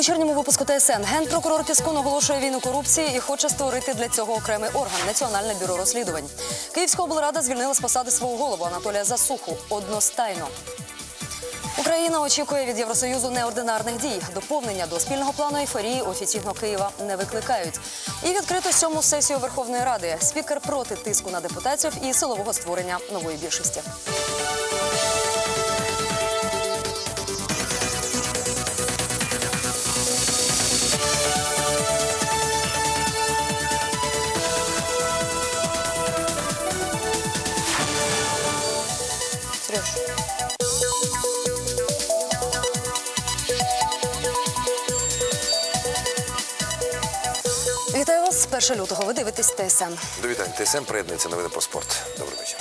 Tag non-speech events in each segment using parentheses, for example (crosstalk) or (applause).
вечірньому випуску ТСН генпрокурор Піскун оголошує війну корупції і хоче створити для цього окремий орган Національне бюро розслідувань. Київська облрада звільнила з посади свого голову Анатолія Засуху одностайно. Україна очікує від Євросоюзу неординарних дій. Доповнення до спільного плану ейфорії офіційно Києва не викликають. І відкрито сьому сесію Верховної Ради. Спікер проти тиску на депутатів і силового створення нової більшості. Сереж. Вітаю вас з 1 лютого. Ви дивитесь ТСН. До вітань. ТСН приєднується новини про спорт. Добрий вечір.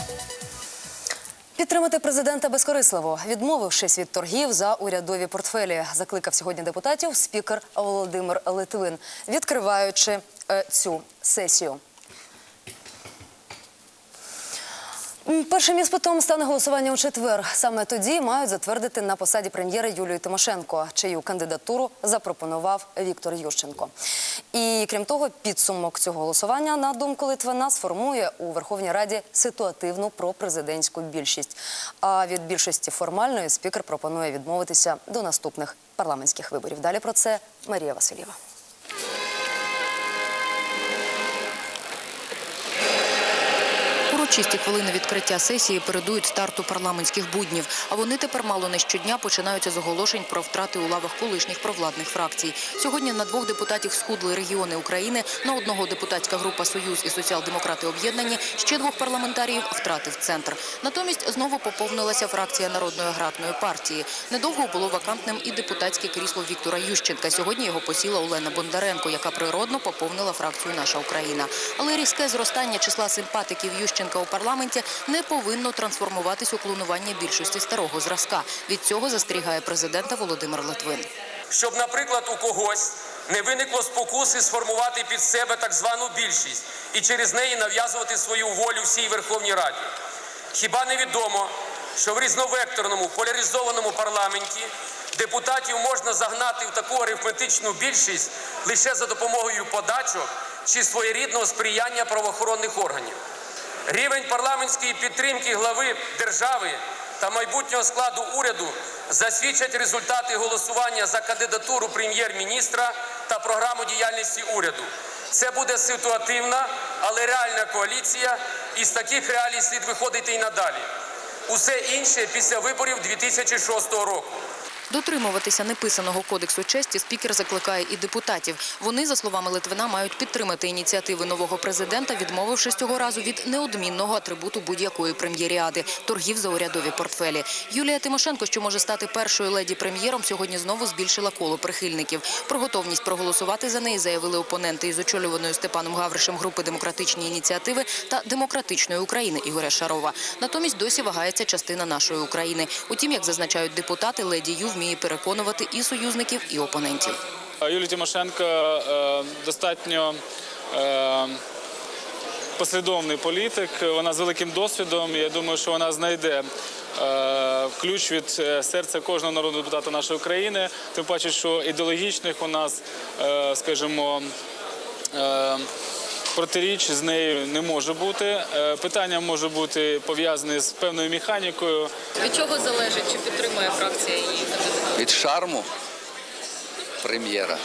Підтримати президента безкорисливо, відмовившись від торгів за урядові портфелі, закликав сьогодні депутатів спікер Володимир Литвин, відкриваючи е, цю сесію. Першим іспитом стане голосування у четвер. Саме тоді мають затвердити на посаді прем'єра Юлію Тимошенко, чию кандидатуру запропонував Віктор Ющенко. І крім того, підсумок цього голосування, на думку Литвина, сформує у Верховній Раді ситуативну пропрезидентську більшість. А від більшості формальної спікер пропонує відмовитися до наступних парламентських виборів. Далі про це Марія Васильєва. Урочисті хвилини відкриття сесії передують старту парламентських буднів. А вони тепер мало не щодня починаються з оголошень про втрати у лавах колишніх провладних фракцій. Сьогодні на двох депутатів схудли регіони України, на одного депутатська група Союз і соціал-демократи об'єднані. Ще двох парламентаріїв втратив центр. Натомість знову поповнилася фракція народної аграрної партії. Недовго було вакантним і депутатське крісло Віктора Ющенка. Сьогодні його посіла Олена Бондаренко, яка природно поповнила фракцію Наша Україна. Але різке зростання числа симпатиків Ющенка у парламенті не повинно трансформуватись у клонування більшості старого зразка. Від цього застерігає президента Володимир Литвин. щоб, наприклад, у когось не виникло спокуси сформувати під себе так звану більшість і через неї нав'язувати свою волю всій Верховній Раді. Хіба не відомо, що в різновекторному поляризованому парламенті депутатів можна загнати в таку арифметичну більшість лише за допомогою подачок чи своєрідного сприяння правоохоронних органів. Рівень парламентської підтримки глави держави та майбутнього складу уряду засвідчать результати голосування за кандидатуру прем'єр-міністра та програму діяльності уряду. Це буде ситуативна, але реальна коаліція, і з таких реалій слід виходити і надалі. Усе інше після виборів 2006 року. Дотримуватися неписаного кодексу честі спікер закликає і депутатів. Вони, за словами Литвина, мають підтримати ініціативи нового президента, відмовившись цього разу від неодмінного атрибуту будь-якої прем'єріади – торгів за урядові портфелі. Юлія Тимошенко, що може стати першою леді прем'єром, сьогодні знову збільшила коло прихильників. Про готовність проголосувати за неї заявили опоненти із очолюваною Степаном Гавришем групи демократичні ініціативи та демократичної України Ігоря Шарова. Натомість досі вагається частина нашої України. Утім, як зазначають депутати, леді Ю вміє переконувати і союзників, і опонентів. Юлія Тимошенко е, достатньо е, послідовний політик. Вона з великим досвідом. Я думаю, що вона знайде е, ключ від серця кожного народного депутата нашої країни. Тим паче, що ідеологічних у нас, скажімо, Протиріч з нею не може бути. Е, Питання може бути пов'язане з певною механікою. Від чого залежить, чи підтримує фракція її кандидатуру? від шарму прем'єра.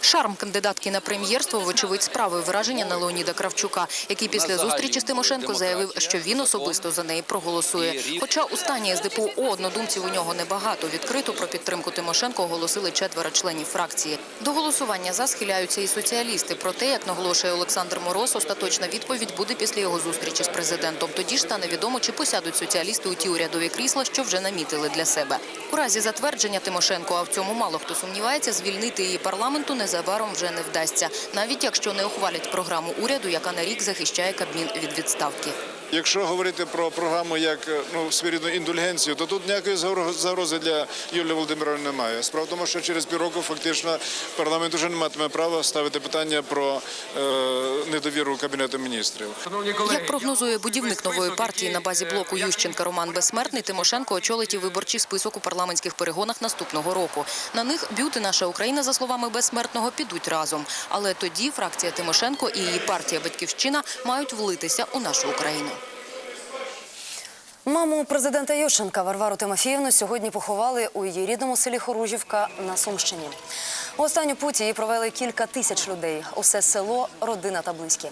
Шарм кандидатки на прем'єрство, вочевидь, справив враження на Леоніда Кравчука, який після зустрічі з Тимошенко заявив, що він особисто за неї проголосує. Хоча у стані СДПУ однодумців у нього небагато. Відкрито про підтримку Тимошенко оголосили четверо членів фракції. До голосування за схиляються і соціалісти. Проте, як наголошує Олександр Мороз, остаточна відповідь буде після його зустрічі з президентом. Тоді ж стане відомо, чи посядуть соціалісти у ті урядові крісла, що вже намітили для себе. У разі затвердження Тимошенко, а в цьому мало хто сумнівається, звільнити її парламенту незабаром вже не вдасться, навіть якщо не ухвалять програму уряду, яка на рік захищає Кабмін від відставки. Якщо говорити про програму як е, ну, своєрідну індульгенцію, то тут ніякої загро- загрози для Юлії Володимировни немає. Справа в тому, що через півроку фактично парламент вже не матиме права ставити питання про е, недовіру Кабінету міністрів. Як прогнозує будівник нової партії на базі блоку Ющенка Роман Безсмертний, Тимошенко очолить і виборчий список у парламентських перегонах наступного року. На них б'ют і наша Україна, за словами Безсмертного, підуть разом. Але тоді фракція Тимошенко і її партія Батьківщина мають влитися у нашу Україну. Маму президента Ющенка Варвару Тимофіївну сьогодні поховали у її рідному селі Хоружівка на Сумщині. У останню путь її провели кілька тисяч людей. Усе село, родина та близькі.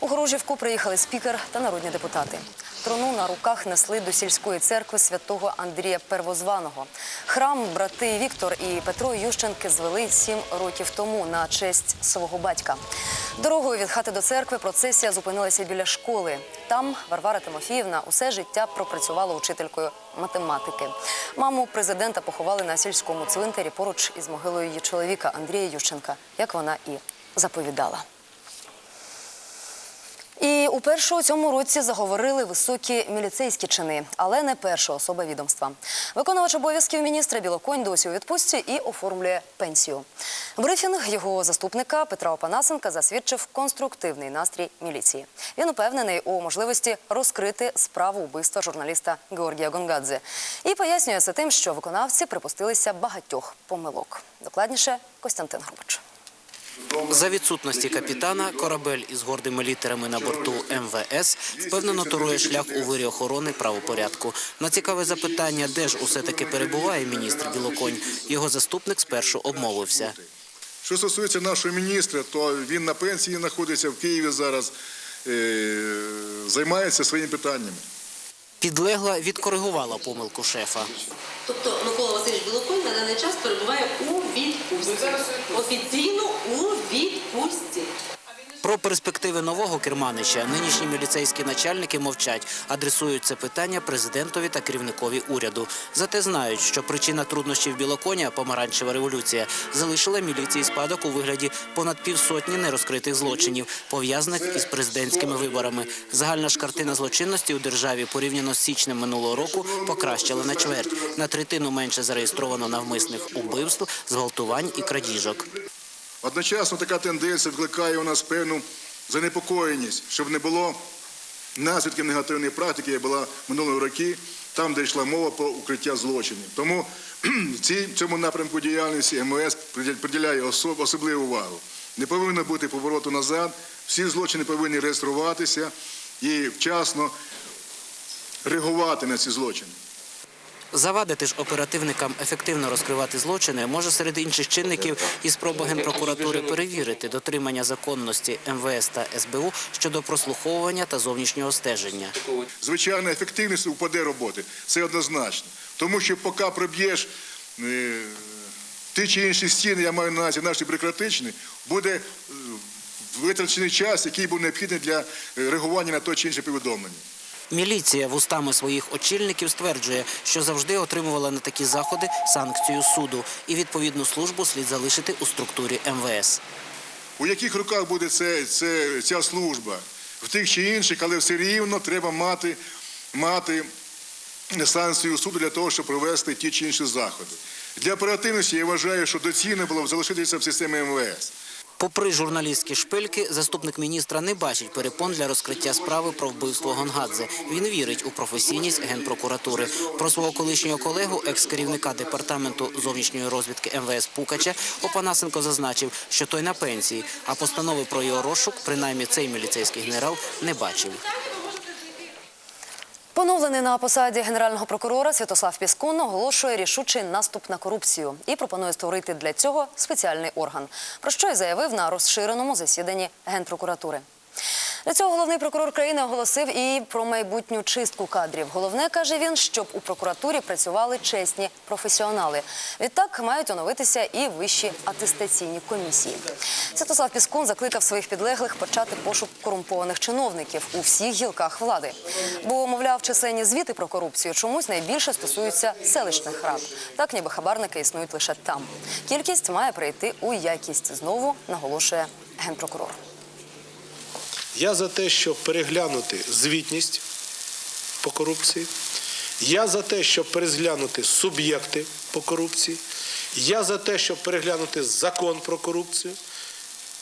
У Хоружівку приїхали спікер та народні депутати. Трону на руках несли до сільської церкви святого Андрія Первозваного. Храм брати Віктор і Петро Ющенки звели сім років тому на честь свого батька. Дорогою від хати до церкви процесія зупинилася біля школи. Там Варвара Тимофіївна усе життя пропрацювала учителькою математики. Маму президента поховали на сільському цвинтарі поруч із могилою її чоловіка Андрія Ющенка, як вона і заповідала. І уперше у цьому році заговорили високі міліцейські чини, але не перша особа відомства. Виконувач обов'язків міністра Білоконь досі у відпустці і оформлює пенсію. Брифінг його заступника Петра Опанасенка засвідчив конструктивний настрій міліції. Він упевнений у можливості розкрити справу вбивства журналіста Георгія Гонгадзе і пояснює це тим, що виконавці припустилися багатьох помилок. Докладніше Костянтин Грубач. За відсутності капітана корабель із гордими літерами на борту МВС впевнено турує шлях у вирі охорони правопорядку. На цікаве запитання, де ж усе таки перебуває міністр Білоконь, його заступник спершу обмовився. Що стосується нашого міністра, то він на пенсії знаходиться в Києві зараз, е, займається своїми питаннями. Підлегла відкоригувала помилку шефа. Тобто Микола Васильович Білоконь на даний час перебуває у відпустці. Офіційно у відпустці. Про перспективи нового керманича нинішні міліцейські начальники мовчать, адресують це питання президентові та керівникові уряду. Зате знають, що причина труднощів білоконя помаранчева революція залишила міліції спадок у вигляді понад півсотні нерозкритих злочинів, пов'язаних із президентськими виборами. Загальна ж картина злочинності у державі порівняно з січнем минулого року покращила на чверть. На третину менше зареєстровано навмисних убивств, зґвалтувань і крадіжок. Одночасно така тенденція викликає у нас певну занепокоєність, щоб не було наслідків негативної практики, яка була минулого роки, там, де йшла мова про укриття злочинів. Тому (clears throat) в цьому напрямку діяльності МВС приділяє особ- особливу увагу. Не повинно бути повороту назад, всі злочини повинні реєструватися і вчасно реагувати на ці злочини. Завадити ж оперативникам ефективно розкривати злочини може серед інших чинників і спроба генпрокуратури перевірити дотримання законності МВС та СБУ щодо прослуховування та зовнішнього стеження. Звичайно, ефективність упаде роботи. Це однозначно. Тому що поки проб'єш е, ті чи інші стіни, я маю на наші бюрократичні, буде е, витрачений час, який був необхідний для е, реагування на то чи інше повідомлення. Міліція вустами своїх очільників стверджує, що завжди отримувала на такі заходи санкцію суду, і відповідну службу слід залишити у структурі МВС. У яких руках буде це, це, ця служба? В тих чи інших, але все рівно треба мати, мати санкцію суду для того, щоб провести ті чи інші заходи. Для оперативності я вважаю, що доцільно було б залишитися в системі МВС. Попри журналістські шпильки, заступник міністра не бачить перепон для розкриття справи про вбивство Гонгадзе. Він вірить у професійність генпрокуратури. Про свого колишнього колегу, екс-керівника департаменту зовнішньої розвідки МВС Пукача, Опанасенко зазначив, що той на пенсії, а постанови про його розшук, принаймні цей міліцейський генерал, не бачив. Поновлений на посаді генерального прокурора Святослав Піскун оголошує рішучий наступ на корупцію і пропонує створити для цього спеціальний орган, про що й заявив на розширеному засіданні генпрокуратури. Для цього головний прокурор країни оголосив і про майбутню чистку кадрів. Головне каже він, щоб у прокуратурі працювали чесні професіонали. Відтак мають оновитися і вищі атестаційні комісії. Святослав Піскун закликав своїх підлеглих почати пошук корумпованих чиновників у всіх гілках влади. Бо, мовляв, численні звіти про корупцію чомусь найбільше стосуються селищних рад. Так ніби хабарники існують лише там. Кількість має прийти у якість. Знову наголошує генпрокурор. Я за те, щоб переглянути звітність по корупції. Я за те, щоб переглянути суб'єкти по корупції. Я за те, щоб переглянути закон про корупцію,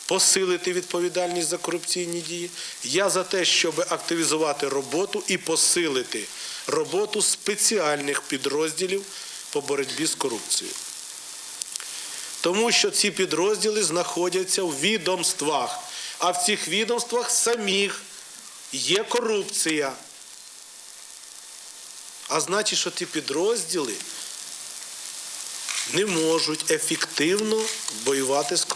посилити відповідальність за корупційні дії. Я за те, щоб активізувати роботу і посилити роботу спеціальних підрозділів по боротьбі з корупцією. Тому що ці підрозділи знаходяться в відомствах, а в цих відомствах самих є корупція. А значить, що ті підрозділи не можуть ефективно воювати з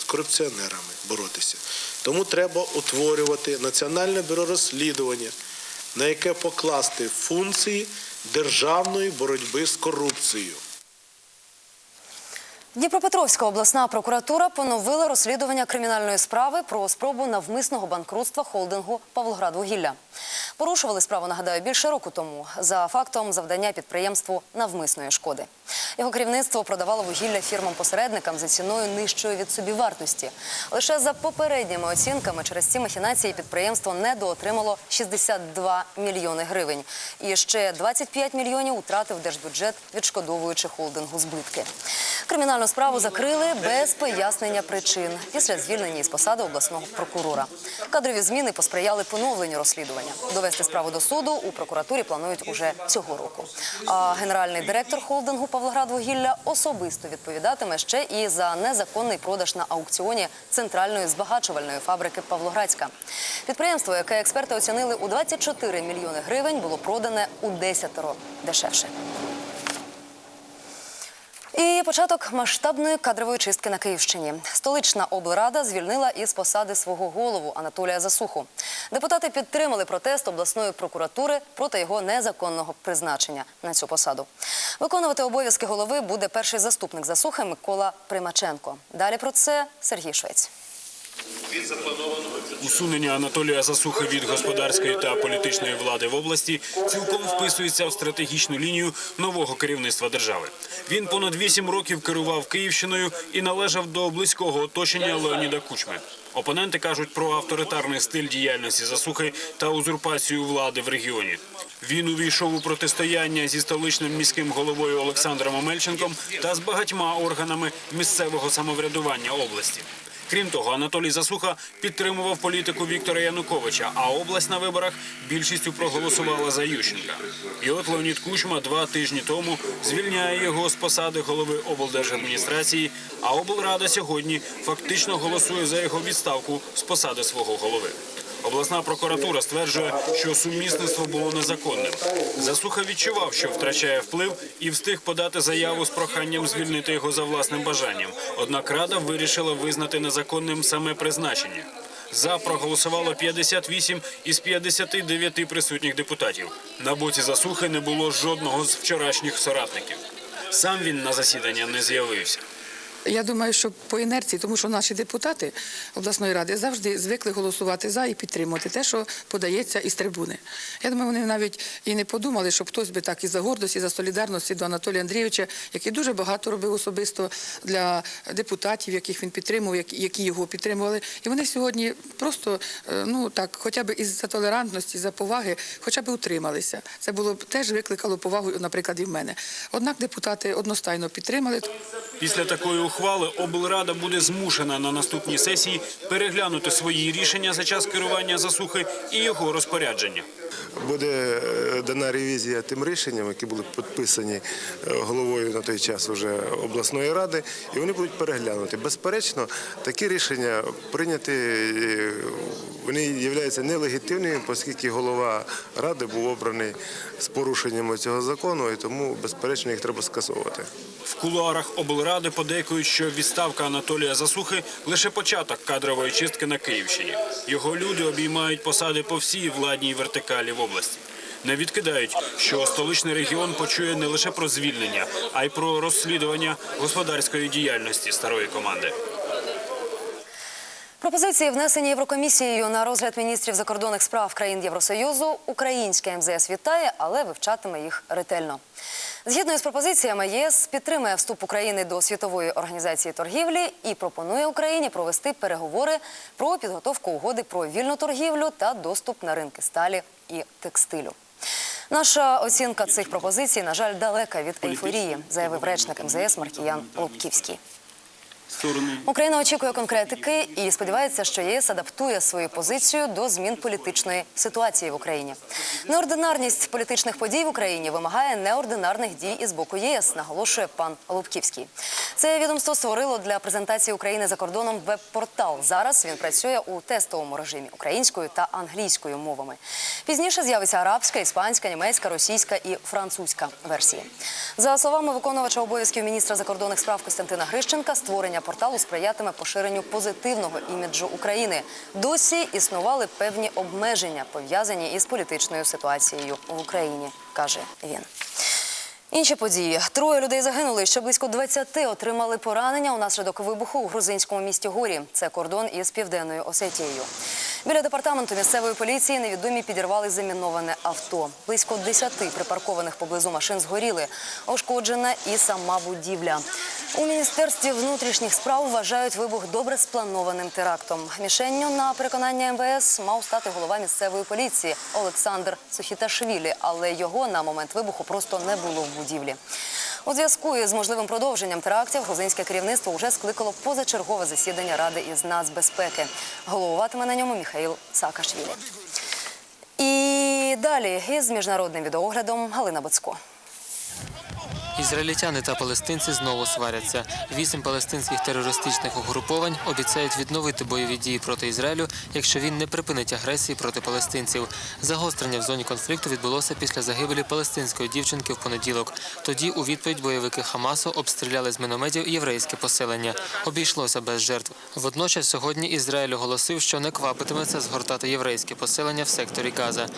з корупціонерами, боротися. Тому треба утворювати Національне бюро розслідування, на яке покласти функції державної боротьби з корупцією. Дніпропетровська обласна прокуратура поновила розслідування кримінальної справи про спробу навмисного банкрутства холдингу Павлоградвугілля. Порушували справу, нагадаю, більше року тому за фактом завдання підприємству навмисної шкоди. Його керівництво продавало вугілля фірмам-посередникам за ціною нижчою від собівартості. Лише за попередніми оцінками через ці махінації підприємство недоотримало 62 мільйони гривень. І ще 25 мільйонів втратив держбюджет, відшкодовуючи холдингу збитки. Кримінальну справу закрили без пояснення причин після звільнення із посади обласного прокурора. Кадрові зміни посприяли поновленню розслідування. Довести справу до суду у прокуратурі планують уже цього року. А генеральний директор холдингу Павлоградвугілля особисто відповідатиме ще і за незаконний продаж на аукціоні центральної збагачувальної фабрики Павлоградська. Підприємство, яке експерти оцінили у 24 мільйони гривень, було продане у десятеро дешевше. І початок масштабної кадрової чистки на Київщині. Столична облрада звільнила із посади свого голову Анатолія Засуху. Депутати підтримали протест обласної прокуратури проти його незаконного призначення на цю посаду. Виконувати обов'язки голови буде перший заступник Засухи Микола Примаченко. Далі про це Сергій Швець. Усунення Анатолія Засухи від господарської та політичної влади в області цілком вписується в стратегічну лінію нового керівництва держави. Він понад вісім років керував Київщиною і належав до близького оточення Леоніда Кучми. Опоненти кажуть про авторитарний стиль діяльності засухи та узурпацію влади в регіоні. Він увійшов у протистояння зі столичним міським головою Олександром Омельченком та з багатьма органами місцевого самоврядування області. Крім того, Анатолій Засуха підтримував політику Віктора Януковича, а область на виборах більшістю проголосувала за Ющенка. І от Леонід Кучма два тижні тому звільняє його з посади голови облдержадміністрації, а облрада сьогодні фактично голосує за його відставку з посади свого голови. Обласна прокуратура стверджує, що сумісництво було незаконним. Засуха відчував, що втрачає вплив, і встиг подати заяву з проханням звільнити його за власним бажанням. Однак рада вирішила визнати незаконним саме призначення. За проголосувало 58 із 59 присутніх депутатів. На боці засухи не було жодного з вчорашніх соратників. Сам він на засідання не з'явився. Я думаю, що по інерції, тому що наші депутати обласної ради завжди звикли голосувати за і підтримувати те, що подається із трибуни. Я думаю, вони навіть і не подумали, щоб хтось би так і за гордості, і за солідарності до Анатолія Андрійовича, який дуже багато робив особисто для депутатів, яких він підтримував, які- які його підтримували. І вони сьогодні просто е, ну так, хоча б із за толерантності, за поваги, хоча б утрималися. Це було б теж викликало повагу, наприклад, і в мене. Однак депутати одностайно підтримали. Після такої ухвали облрада буде змушена на наступній сесії переглянути свої рішення за час керування засухи і його розпорядження. Буде е, дана ревізія тим рішенням, які були підписані е, головою на той час уже обласної ради, і вони будуть переглянуті. Безперечно, такі рішення прийняті, е, вони являються нелегітимними, оскільки голова ради був обраний з порушеннями цього закону, і тому, безперечно, їх треба скасовувати. В кулуарах облради подейкують, що відставка Анатолія Засухи лише початок кадрової чистки на Київщині. Його люди обіймають посади по всій владній вертикалі в області. Не відкидають, що столичний регіон почує не лише про звільнення, а й про розслідування господарської діяльності старої команди. Пропозиції, внесені Єврокомісією на розгляд міністрів закордонних справ країн Євросоюзу, українське МЗС вітає, але вивчатиме їх ретельно. Згідно із пропозиціями, ЄС підтримує вступ України до світової організації торгівлі і пропонує Україні провести переговори про підготовку угоди про вільну торгівлю та доступ на ринки сталі і текстилю. Наша оцінка цих пропозицій, на жаль, далека від ейфорії, заявив речник МЗС Маркіян Лобківський. Україна очікує конкретики і сподівається, що ЄС адаптує свою позицію до змін політичної ситуації в Україні. Неординарність політичних подій в Україні вимагає неординарних дій із боку ЄС, наголошує пан Лубківський. Це відомство створило для презентації України за кордоном веб-портал. Зараз він працює у тестовому режимі українською та англійською мовами. Пізніше з'явиться арабська, іспанська, німецька, російська і французька версії. За словами виконувача обов'язків міністра закордонних справ Костянтина Грищенка, створення порталу сприятиме поширенню позитивного іміджу України. Досі існували певні обмеження, пов'язані із політичною ситуацією в Україні, каже він. Інші події. Троє людей загинули, ще близько 20 отримали поранення унаслідок вибуху у грузинському місті Горі. Це кордон із південною Осетією. Біля департаменту місцевої поліції невідомі підірвали заміноване авто. Близько 10 припаркованих поблизу машин згоріли. Ошкоджена і сама будівля. У міністерстві внутрішніх справ вважають вибух добре спланованим терактом. Мішенню на переконання МВС мав стати голова місцевої поліції Олександр Сухіташвілі, але його на момент вибуху просто не було в будівлі. У зв'язку із можливим продовженням терактів грузинське керівництво вже скликало позачергове засідання ради із нацбезпеки. Головуватиме на ньому Міхаїл Саакашвілі. І далі із міжнародним відеоглядом Галина Боцко. Ізраїльтяни та палестинці знову сваряться. Вісім палестинських терористичних угруповань обіцяють відновити бойові дії проти Ізраїлю, якщо він не припинить агресії проти палестинців. Загострення в зоні конфлікту відбулося після загибелі палестинської дівчинки в понеділок. Тоді у відповідь бойовики Хамасу обстріляли з мінометів єврейське поселення. Обійшлося без жертв. Водночас сьогодні Ізраїль оголосив, що не квапитиметься згортати єврейське поселення в секторі Газа.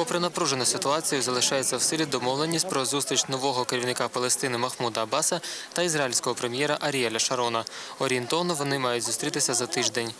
Попри напружену ситуацію, залишається в силі домовленість про зустріч нового керівника Палестини Махмуда Аббаса та ізраїльського прем'єра Аріеля Шарона. Орієнтовно вони мають зустрітися за тиждень.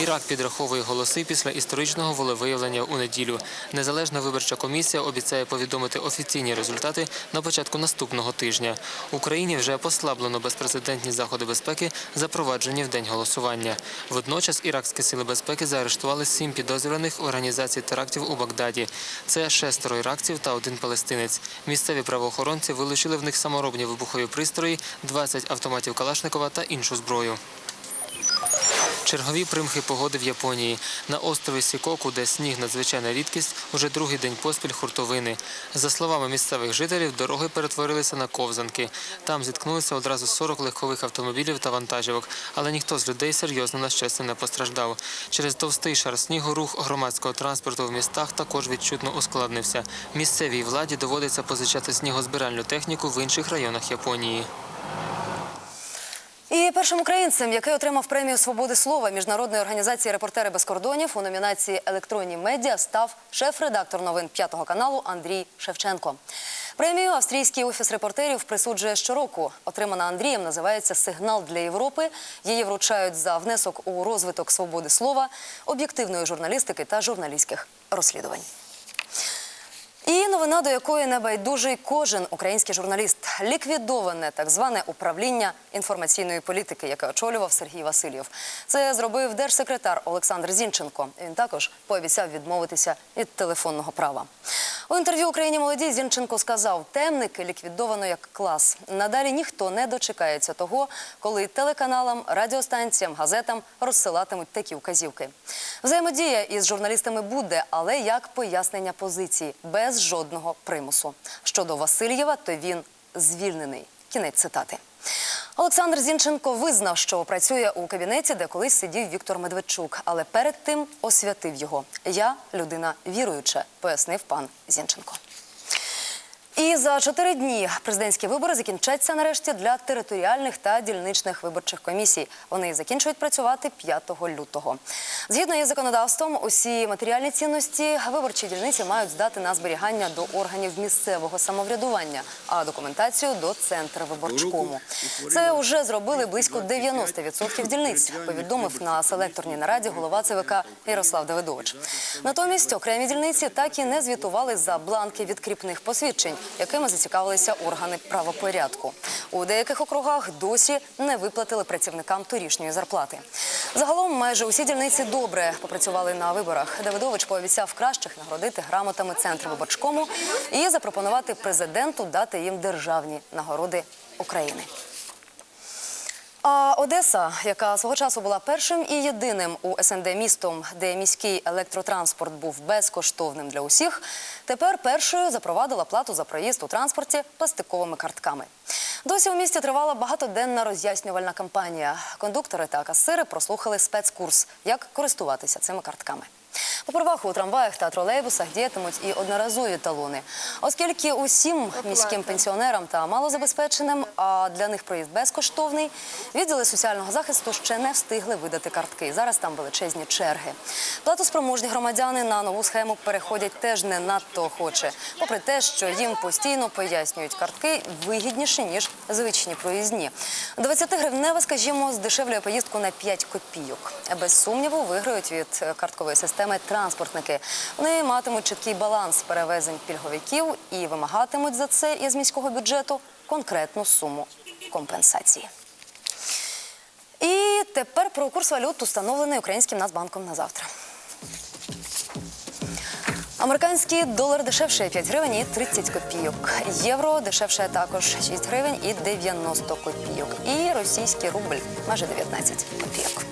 Ірак підраховує голоси після історичного волевиявлення у неділю. Незалежна виборча комісія обіцяє повідомити офіційні результати на початку наступного тижня. Україні вже послаблено безпрецедентні заходи безпеки, запроваджені в день голосування. Водночас іракські сили безпеки заарештували сім підозрюваних в організації терактів у Багдаді. Це шестеро іракців та один палестинець. Місцеві правоохоронці вилучили в них саморобні вибухові пристрої, 20 автоматів Калашникова та іншу зброю. Чергові примхи погоди в Японії. На острові Сікоку, де сніг надзвичайна рідкість, уже другий день поспіль хуртовини. За словами місцевих жителів, дороги перетворилися на ковзанки. Там зіткнулися одразу 40 легкових автомобілів та вантажівок, але ніхто з людей серйозно на щастя не постраждав. Через товстий шар снігу рух громадського транспорту в містах також відчутно ускладнився. Місцевій владі доводиться позичати снігозбиральну техніку в інших районах Японії. І першим українцем, який отримав премію свободи слова міжнародної організації Репортери без кордонів у номінації Електронні медіа став шеф-редактор новин п'ятого каналу Андрій Шевченко. Премію австрійський офіс репортерів присуджує щороку. Отримана Андрієм називається Сигнал для Європи. Її вручають за внесок у розвиток свободи слова, об'єктивної журналістики та журналістських розслідувань. І новина, до якої не байдужий кожен український журналіст. Ліквідоване так зване управління інформаційної політики, яке очолював Сергій Васильєв. Це зробив держсекретар Олександр Зінченко. Він також пообіцяв відмовитися від телефонного права. У інтерв'ю Україні молоді Зінченко сказав, темники ліквідовано як клас. Надалі ніхто не дочекається того, коли телеканалам, радіостанціям, газетам розсилатимуть такі вказівки. Взаємодія із журналістами буде, але як пояснення позиції, без жодного примусу. Щодо Васильєва, то він звільнений. Кінець цитати. Олександр Зінченко визнав, що працює у кабінеті, де колись сидів Віктор Медведчук, але перед тим освятив його. Я людина віруюча, пояснив пан Зінченко. І за чотири дні президентські вибори закінчаться нарешті для територіальних та дільничних виборчих комісій. Вони закінчують працювати 5 лютого. Згідно із законодавством, усі матеріальні цінності виборчі дільниці мають здати на зберігання до органів місцевого самоврядування, а документацію до центру виборчкому. Це вже зробили близько 90% дільниць. Повідомив на селекторній нараді голова ЦВК Ярослав Давидович. Натомість окремі дільниці так і не звітували за бланки відкріпних посвідчень. Якими зацікавилися органи правопорядку. У деяких округах досі не виплатили працівникам торішньої зарплати. Загалом майже усі дільниці добре попрацювали на виборах. Давидович пообіцяв кращих нагородити грамотами центру виборчкому і запропонувати президенту дати їм державні нагороди України. А Одеса, яка свого часу була першим і єдиним у СНД містом, де міський електротранспорт був безкоштовним для усіх, тепер першою запровадила плату за проїзд у транспорті пластиковими картками. Досі у місті тривала багатоденна роз'яснювальна кампанія. Кондуктори та касири прослухали спецкурс, як користуватися цими картками. Попервах у трамваях та тролейбусах діятимуть і одноразові талони, оскільки усім міським пенсіонерам та малозабезпеченим, а для них проїзд безкоштовний, відділи соціального захисту ще не встигли видати картки. Зараз там величезні черги. Платоспроможні громадяни на нову схему переходять теж не надто охоче, попри те, що їм постійно пояснюють картки вигідніші ніж звичні проїзні. 20 гривнева, скажімо, здешевлює поїздку на 5 копійок. Без сумніву виграють від карткової системи транспортники. Вони матимуть чіткий баланс перевезень пільговиків і вимагатимуть за це із міського бюджету конкретну суму компенсації. І тепер про курс валют, установлений українським Нацбанком на завтра. Американський долар дешевше 5 гривень і 30 копійок. Євро дешевше також 6 гривень і 90 копійок. І російський рубль майже 19 копійок.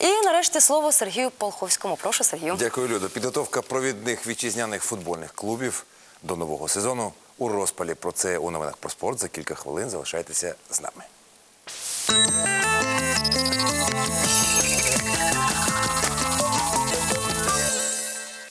І нарешті слово Сергію Полховському. Прошу, Сергію. Дякую, Людо. Підготовка провідних вітчизняних футбольних клубів до нового сезону у розпалі. Про це у новинах про спорт за кілька хвилин. Залишайтеся з нами.